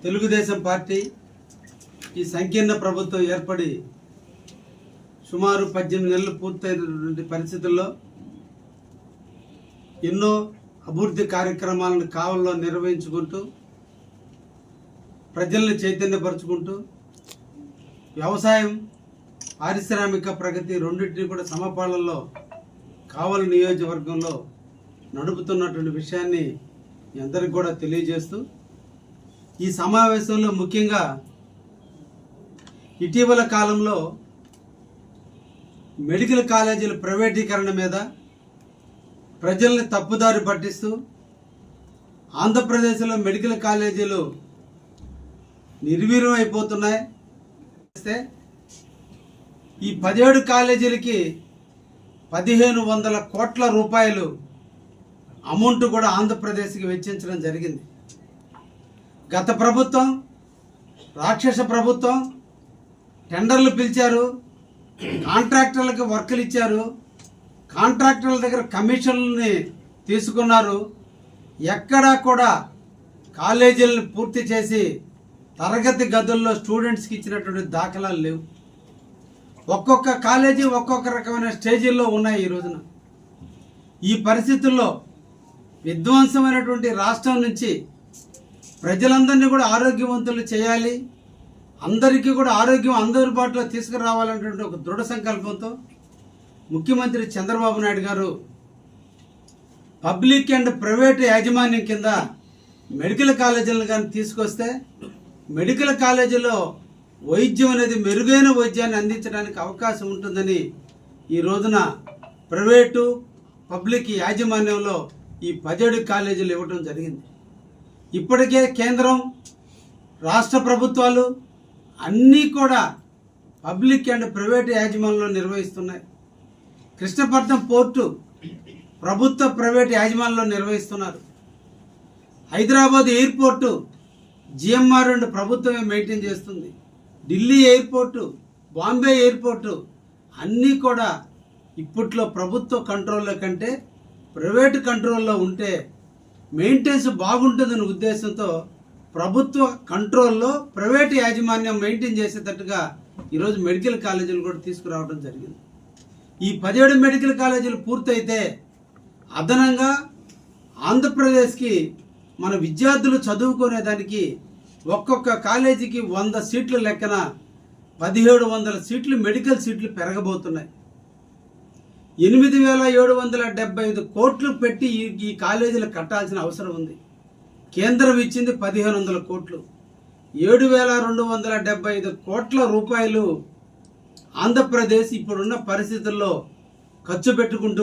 Telugu Desam party ఈ సంకీర్ణ ప్రభుత్వం ఏర్పడి సుమారు పద్దెనిమిది నెలలు పూర్తయినటువంటి పరిస్థితుల్లో ఎన్నో అభివృద్ధి కార్యక్రమాలను కావల్లో నిర్వహించుకుంటూ ప్రజల్ని చైతన్యపరుచుకుంటూ వ్యవసాయం పారిశ్రామిక ప్రగతి రెండింటిని కూడా సమపాలల్లో కావలి నియోజకవర్గంలో నడుపుతున్నటువంటి విషయాన్ని మీ అందరికి కూడా తెలియజేస్తూ ఈ సమావేశంలో ముఖ్యంగా ఇటీవల కాలంలో మెడికల్ కాలేజీల ప్రైవేటీకరణ మీద ప్రజల్ని తప్పుదారి పట్టిస్తూ ఆంధ్రప్రదేశ్లో మెడికల్ కాలేజీలు నిర్వీర్యం అయిపోతున్నాయి. ఈ పదిహేడు కాలేజీలకి పదిహేను వందల కోట్ల రూపాయలు అమౌంట్ కూడా ఆంధ్రప్రదేశ్కి వెచ్చించడం జరిగింది. గత ప్రభుత్వం రాక్షస ప్రభుత్వం టెండర్లు పిలిచారు కాంట్రాక్టర్లకు వర్కులు ఇచ్చారు కాంట్రాక్టర్ల దగ్గర కమిషన్లని తీసుకున్నారు. ఎక్కడా కూడా కాలేజీలను పూర్తి చేసి తరగతి గదుల్లో స్టూడెంట్స్కి ఇచ్చినటువంటి దాఖలాలు లేవు. ఒక్కొక్క కాలేజీ ఒక్కొక్క రకమైన స్టేజీల్లో ఉన్నాయి ఈ రోజున. ఈ పరిస్థితుల్లో విధ్వంసమైనటువంటి రాష్ట్రం నుంచి ప్రజలందరినీ కూడా ఆరోగ్యవంతులు చేయాలి. అందరికీ కూడా ఆరోగ్యం అందుబాటులో తీసుకురావాలనేటువంటి ఒక దృఢ సంకల్పంతో ముఖ్యమంత్రి చంద్రబాబు నాయుడు గారు పబ్లిక్ అండ్ ప్రైవేట్ యాజమాన్యం కింద మెడికల్ కాలేజీలను కానీ తీసుకొస్తే మెడికల్ కాలేజీలో వైద్యం అనేది మెరుగైన వైద్యాన్ని అందించడానికి అవకాశం ఉంటుందని ఈ రోజున ప్రైవేటు పబ్లిక్ యాజమాన్యంలో ఈ పదిహేడు కాలేజీలు ఇవ్వడం జరిగింది. ఇప్పటికే కేంద్రం రాష్ట్ర ప్రభుత్వాలు అన్నీ కూడా పబ్లిక్ అండ్ ప్రైవేట్ యాజమాన్యంలో నిర్వహిస్తున్నాయి. కృష్ణపట్నం పోర్టు ప్రభుత్వ ప్రైవేట్ యాజమాన్యంలో నిర్వహిస్తున్నారు. హైదరాబాద్ ఎయిర్పోర్టు జిఎంఆర్ అండ్ ప్రభుత్వమే మెయింటైన్ చేస్తుంది. ఢిల్లీ ఎయిర్పోర్టు బాంబే ఎయిర్పోర్టు అన్నీ కూడా ఇప్పట్లో ప్రభుత్వ కంట్రోల్లో కంటే ప్రైవేట్ కంట్రోల్లో ఉంటే మెయింటెన్స్ బాగుంటుందనే ఉద్దేశంతో ప్రభుత్వ కంట్రోల్లో ప్రైవేట్ యాజమాన్యం మెయింటైన్ చేసేటట్టుగా ఈరోజు మెడికల్ కాలేజీలు కూడా తీసుకురావడం జరిగింది. ఈ పదిహేడు మెడికల్ కాలేజీలు పూర్తయితే అదనంగా ఆంధ్రప్రదేశ్కి మన విద్యార్థులు చదువుకునే దానికి ఒక్కొక్క కాలేజీకి వంద సీట్ల లెక్కన పదిహేడు వందల సీట్లు మెడికల్ సీట్లు పెరగబోతున్నాయి. ఎనిమిది వేల ఏడు వందల డెబ్బై ఐదు కోట్లు పెట్టి ఈ ఈ కాలేజీలు కట్టాల్సిన అవసరం ఉంది. కేంద్రం ఇచ్చింది పదిహేను వందల కోట్లు. ఏడు వేల రెండు వందల డెబ్బై ఐదు కోట్ల రూపాయలు ఆంధ్రప్రదేశ్ ఇప్పుడున్న పరిస్థితుల్లో ఖర్చు పెట్టుకుంటూ